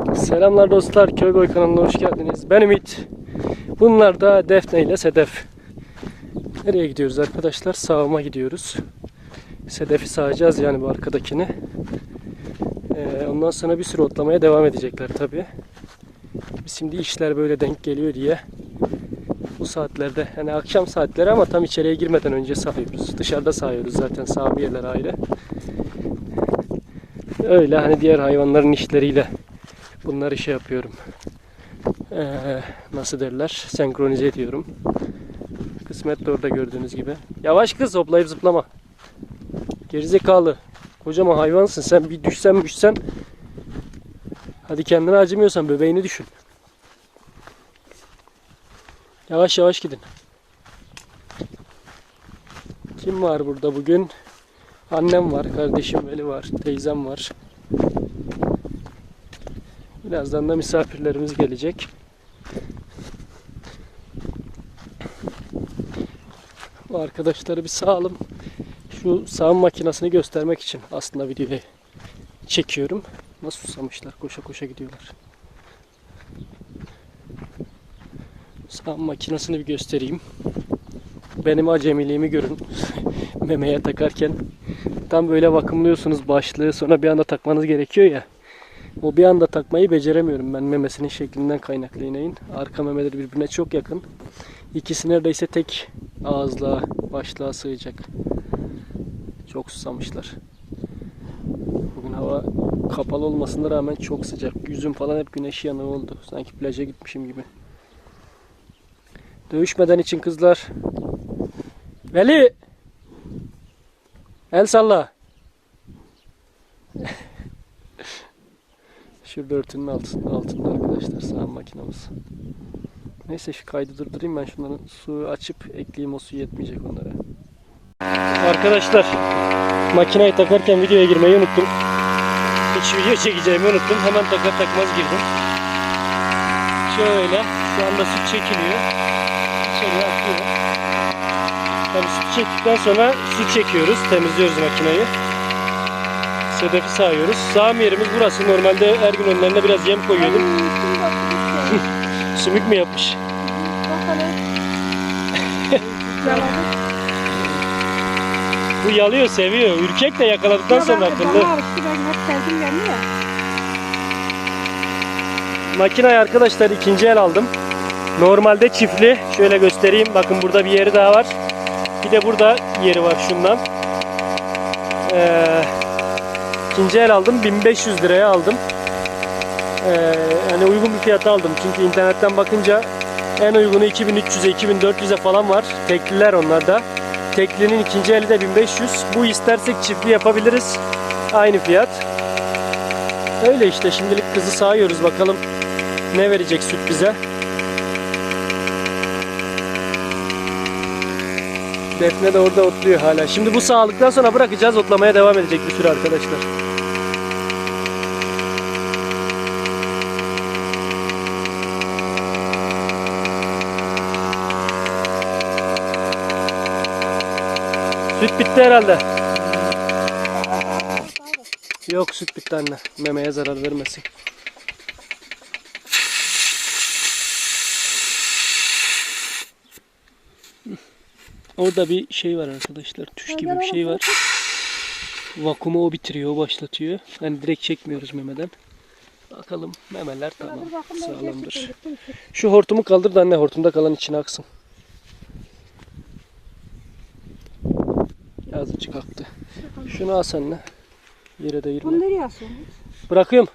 Selamlar dostlar, Köyboy kanalına hoş geldiniz. Ben Ümit. Bunlar da Defne ile Sedef. Nereye gidiyoruz arkadaşlar? Sağıma gidiyoruz. Sedef'i sağacağız yani bu arkadakini. Ee, ondan sonra bir sürü otlamaya devam edecekler tabi. Şimdi işler böyle denk geliyor diye bu saatlerde yani akşam saatleri ama tam içeriye girmeden önce sağıyoruz. Dışarıda sağıyoruz zaten sağım yerler ayrı. Öyle hani diğer hayvanların işleriyle bunları şey yapıyorum. Ee, nasıl derler? Senkronize ediyorum. Kısmet de orada gördüğünüz gibi. Yavaş kız hoplayıp zıplama. Gerizekalı. Kocaman hayvansın sen bir düşsen düşsen. Hadi kendine acımıyorsan bebeğini düşün. Yavaş yavaş gidin. Kim var burada bugün? Annem var, kardeşim Veli var, teyzem var. Birazdan da misafirlerimiz gelecek. Bu arkadaşları bir sağalım. Şu sağım makinesini göstermek için aslında videoyu çekiyorum. Nasıl susamışlar, koşa koşa gidiyorlar. Sağım makinesini bir göstereyim. Benim acemiliğimi görün. Memeye takarken tam böyle vakımlıyorsunuz başlığı sonra bir anda takmanız gerekiyor ya. O bir anda takmayı beceremiyorum ben memesinin şeklinden kaynaklı ineğin. Arka memeleri birbirine çok yakın. İkisi neredeyse tek ağızlığa, başlığa sığacak. Çok susamışlar. Bugün hava kapalı olmasına rağmen çok sıcak. Yüzüm falan hep güneş yanığı oldu. Sanki plaja gitmişim gibi. Dövüşmeden için kızlar. Veli! El salla. Şurada örtünün altında, altında arkadaşlar sağım makinamız. Neyse şu kaydı durdurayım ben şunların suyu açıp ekleyeyim o su yetmeyecek onlara. Arkadaşlar makineyi takarken videoya girmeyi unuttum. Hiç video çekeceğimi unuttum. Hemen takar takmaz girdim. Şöyle şu anda süt çekiliyor. İçeriye akıyor. Tabii süt çektikten sonra süt çekiyoruz. Temizliyoruz makineyi. Sedefi sağıyoruz. Sağım yerimiz burası. Normalde her gün önlerine biraz yem koyuyordum. Sümük mü yapmış? Bu yalıyor, seviyor. Ürkek de yakaladıktan sonra akıllı. Makinayı arkadaşlar ikinci el aldım. Normalde çiftli. Şöyle göstereyim. Bakın burada bir yeri daha var. Bir de burada yeri var şundan. Ee, ikinci el aldım. 1500 liraya aldım. Ee, yani uygun bir fiyata aldım. Çünkü internetten bakınca en uygunu 2300'e 2400'e falan var. Tekliler onlar da. Teklinin ikinci eli de 1500. Bu istersek çiftli yapabiliriz. Aynı fiyat. Öyle işte şimdilik kızı sağıyoruz bakalım ne verecek süt bize. Defne de orada otluyor hala. Şimdi bu sağlıktan sonra bırakacağız otlamaya devam edecek bir sürü arkadaşlar. Süt bitti herhalde. Yok süt bitti anne. Memeye zarar vermesin. Orada bir şey var arkadaşlar. Tuş gibi bir şey var. Vakumu o bitiriyor, o başlatıyor. Yani direkt çekmiyoruz memeden. Bakalım memeler tamam. Sağlamdır. Şu hortumu kaldır da anne hortumda kalan içine aksın. Azıcık aktı. Şunu as anne. Yere değirme. Bunu nereye asıyorsun? Bırakıyorum.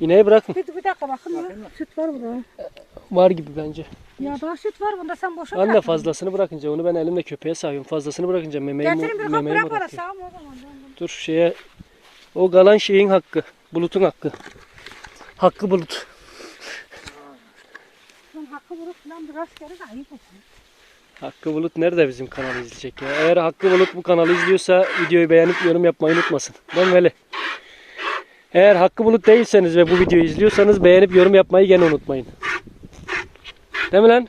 İneği bırakın. Bir, bir dakika bakın ya. Süt var burada. Var gibi bence. Ya daha süt var bunda sen boşa Anne bırak. fazlasını bırakınca onu ben elimle köpeğe sağıyorum. Fazlasını bırakınca memeyi, Getirin bir kap bırak bana sağım o zaman. Dur şeye o kalan şeyin hakkı. Bulutun hakkı. Hakkı bulut. Sen hakkı vurup falan biraz kere ayıp olsun. Hakkı Bulut nerede bizim kanalı izleyecek ya? Eğer Hakkı Bulut bu kanalı izliyorsa videoyu beğenip yorum yapmayı unutmasın. Mi Veli? Eğer Hakkı Bulut değilseniz ve bu videoyu izliyorsanız beğenip yorum yapmayı gene unutmayın. Değil mi lan?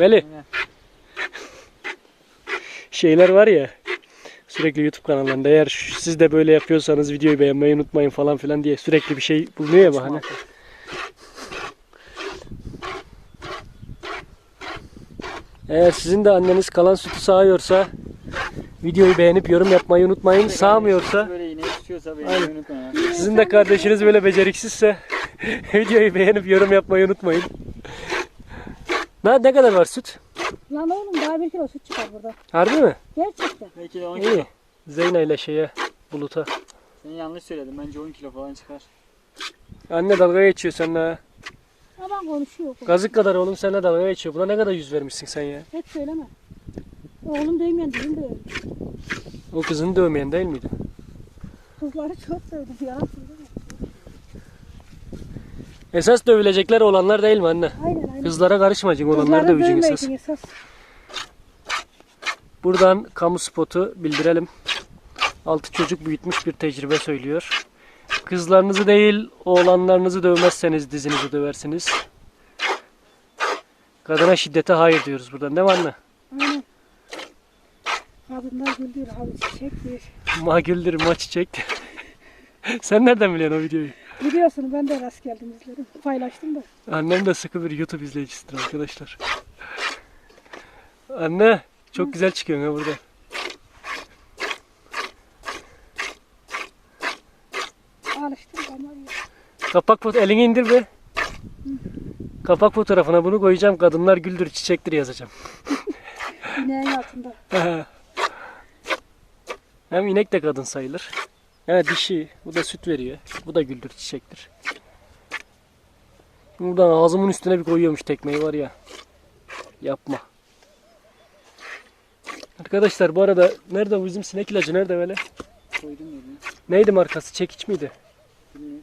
Veli? Şeyler var ya. Sürekli YouTube kanallarında eğer siz de böyle yapıyorsanız videoyu beğenmeyi unutmayın falan filan diye sürekli bir şey bulunuyor ya bahane. Eğer sizin de anneniz kalan sütü sağıyorsa videoyu beğenip yorum yapmayı unutmayın. Sağmıyorsa Böyle ya. sizin de kardeşiniz böyle beceriksizse videoyu beğenip yorum yapmayı unutmayın. Ne, ne kadar var süt? Lan oğlum daha bir kilo süt çıkar burada. Harbi mi? Gerçekten. Belki de 10 kilo. İyi. Zeyna ile şeye Bulut'a. Seni yanlış söyledim. Bence 10 kilo falan çıkar. Anne dalga geçiyor seninle. Konuşuyor. Gazık kadar oğlum seninle dalga geçiyor. Buna ne kadar yüz vermişsin sen ya? Hiç söyleme. Oğlum değmeyen bizim de O kızını dövmeyen değil miydi? Kızları çok sevdim ya. Esas dövülecekler olanlar değil mi anne? Aynen aynen. Kızlara karışmayacaksın olanlar Kızları döveceksin esas. dövmeydin esas. Buradan kamu spotu bildirelim. Altı çocuk büyütmüş bir tecrübe söylüyor. Kızlarınızı değil oğlanlarınızı dövmezseniz dizinizi döversiniz. Kadına şiddete hayır diyoruz buradan değil mi anne? Aynen. Kadınlar güldür abi çiçek bir. Ma güldür ma. Sen nereden biliyorsun o videoyu? Biliyorsun ben de rast geldim izledim. Paylaştım da. Annem de sıkı bir YouTube izleyicisidir arkadaşlar. Anne çok güzel çıkıyorsun ha burada. Alıştım ama. Kapak foto elini indir be. Kapak fotoğrafına bunu koyacağım. Kadınlar güldür çiçektir yazacağım. İneğin altında. Hem inek de kadın sayılır. Ha dişi. Bu da süt veriyor. Bu da güldür çiçektir. Buradan ağzımın üstüne bir koyuyormuş tekmeyi var ya. Yapma. Arkadaşlar bu arada nerede bu bizim sinek ilacı nerede böyle? Koydum yerine. Neydi markası? Çekiç miydi? Bilmiyorum.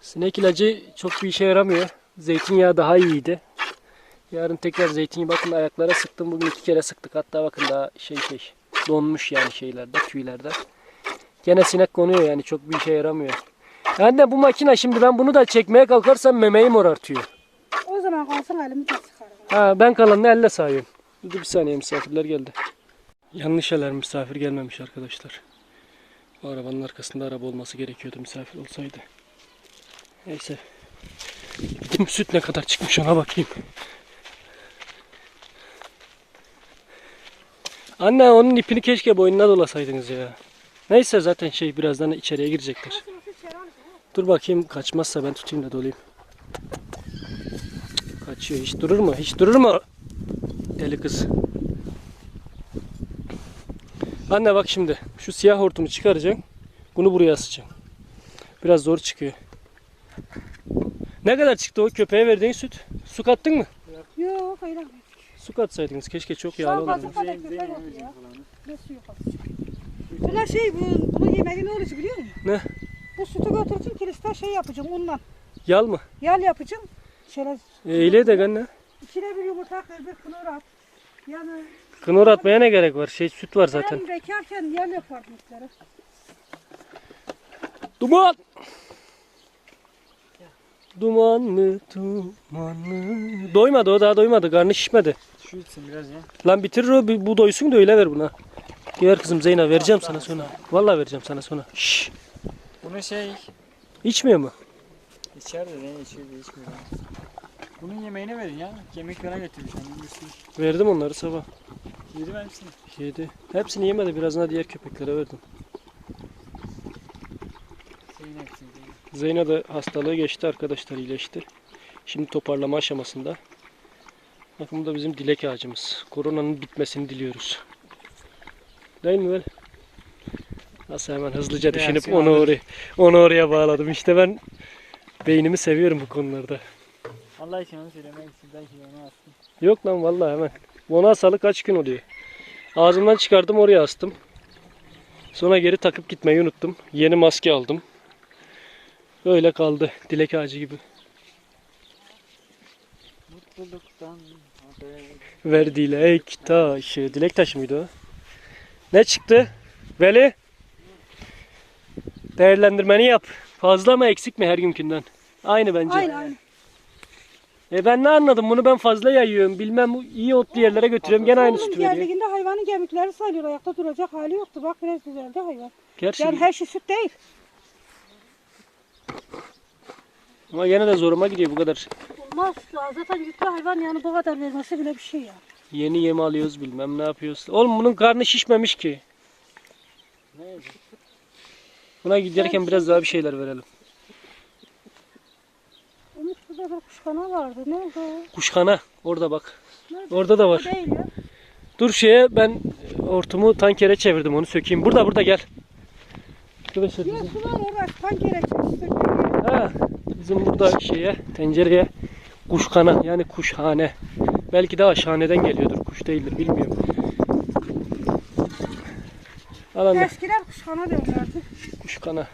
Sinek ilacı çok bir işe yaramıyor. Zeytinyağı daha iyiydi. Yarın tekrar zeytinyağı bakın ayaklara sıktım. Bugün iki kere sıktık. Hatta bakın daha şey şey donmuş yani şeylerde, tüylerde. Gene sinek konuyor yani çok bir işe yaramıyor. Anne bu makine şimdi ben bunu da çekmeye kalkarsam memeyi morartıyor. O zaman kalsın elimi de sıkarım. Ha ben kalanını elle sayıyorum. Dur bir saniye misafirler geldi. Yanlış eller misafir gelmemiş arkadaşlar. Bu arabanın arkasında araba olması gerekiyordu misafir olsaydı. Neyse. Gideyim süt ne kadar çıkmış ona bakayım. Anne onun ipini keşke boynuna dolasaydınız ya. Neyse zaten şey birazdan içeriye girecekler. Dur bakayım kaçmazsa ben tutayım da dolayım. Kaçıyor. Hiç durur mu? Hiç durur mu? Deli kız. Anne bak şimdi. Şu siyah hortumu çıkaracaksın. Bunu buraya asacaksın. Biraz zor çıkıyor. Ne kadar çıktı o köpeğe verdiğin süt? Su kattın mı? Yok hayır abi. Su katsaydınız keşke çok Sağ yağlı ol, olurdu. Kadar Zeyn, köpek oldu ya. Ne suyu? Buna şey bu, bunun yemeği ne olacak biliyor musun? Ne? Bu sütü götürsün kiliste şey yapacağım unla. Yal mı? Yal yapacağım. Şöyle E, öyle de anne. içine bir yumurta kır bir kınır at. Yani Kınor atmaya ne gerek var? Şey süt var zaten. ben bekarken yal yapardım işleri. Duman! Dumanlı, dumanlı. Doymadı o daha doymadı. Karnı şişmedi. Şu içsin biraz ya. Lan bitirir o bu doysun da öyle ver buna. Ver kızım Zeyna vereceğim sana sonra. Vallahi vereceğim sana sonra. Şşş. Bunu şey İçmiyor mu? içeride ne içiyor da içmiyor. Bunun yemeğini verin ya. Yani bir sürü. Verdim onları sabah. Yedi ben hepsini. Yedi. Hepsini yemedi. Birazına diğer köpeklere verdim. Senin hepsini. Zeyna da hastalığı geçti arkadaşlar iyileşti. Şimdi toparlama aşamasında. Bakın bu da bizim dilek ağacımız. Koronanın bitmesini diliyoruz. Değil mi böyle? Nasıl hemen hızlıca düşünüp onu oraya, onu oraya bağladım. İşte ben beynimi seviyorum bu konularda. Allah için onu söylemek için belki onu astım. Yok lan vallahi hemen. Ona asalı kaç gün oluyor. Ağzımdan çıkardım oraya astım. Sonra geri takıp gitmeyi unuttum. Yeni maske aldım. Öyle kaldı. Dilek ağacı gibi. Mutluluktan haber. Ver dilek taşı. Dilek taşı mıydı o? Ne çıktı? Veli? Değerlendirmeni yap. Fazla mı eksik mi her günkünden? Aynı bence. Aynı aynı. E ben ne anladım? Bunu ben fazla yayıyorum. Bilmem iyi otlu yerlere götürüyorum. Gene aynı sütü veriyor. geldiğinde hayvanın kemikleri sayılıyor. Ayakta duracak hali yoktu. Bak biraz düzeldi hayvan. Gerçi Yani her şey süt değil. Ama gene de zoruma gidiyor bu kadar. Olmaz. Zaten yüklü hayvan yani bu kadar vermesi bile bir şey ya. Yeni yem alıyoruz bilmem ne yapıyoruz. Oğlum bunun karnı şişmemiş ki. Ne? Buna giderken biraz daha bir şeyler verelim. Umut burada bir kuşkana vardı. Nerede o? Kuşkana orada bak. Nerede? Orada da O var. değil ya. Dur şeye ben hortumu tankere çevirdim onu sökeyim. Burada burada gel. Arkadaşlar Ya bizim, su var orası. Kan gerekçesi. ha, bizim burada şeye tencereye kuşkana yani kuşhane. Belki de aşhaneden geliyordur. Kuş değildir bilmiyorum. Al anne Eskiler kuşkana derlerdi. kuşkana.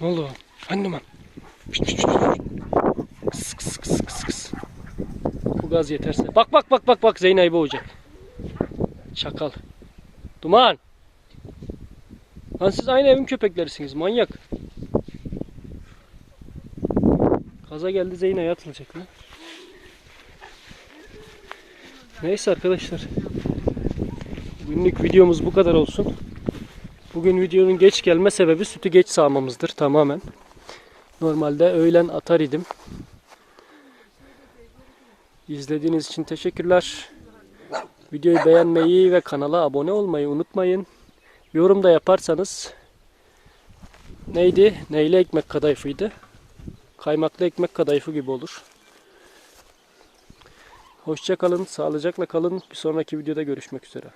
Ne oldu? Annem an. Bu gaz yeterse. Bak bak bak bak bak Zeynep'i boğacak. Çakal. Duman. Lan siz aynı evin köpeklerisiniz manyak. Kaza geldi Zeynep'e atılacak lan. Neyse arkadaşlar. Günlük videomuz bu kadar olsun. Bugün videonun geç gelme sebebi sütü geç sağmamızdır tamamen. Normalde öğlen atar idim. İzlediğiniz için teşekkürler. Videoyu beğenmeyi ve kanala abone olmayı unutmayın. Yorum da yaparsanız neydi? Neyle ekmek kadayıfıydı? Kaymaklı ekmek kadayıfı gibi olur. Hoşça kalın, sağlıcakla kalın. Bir sonraki videoda görüşmek üzere.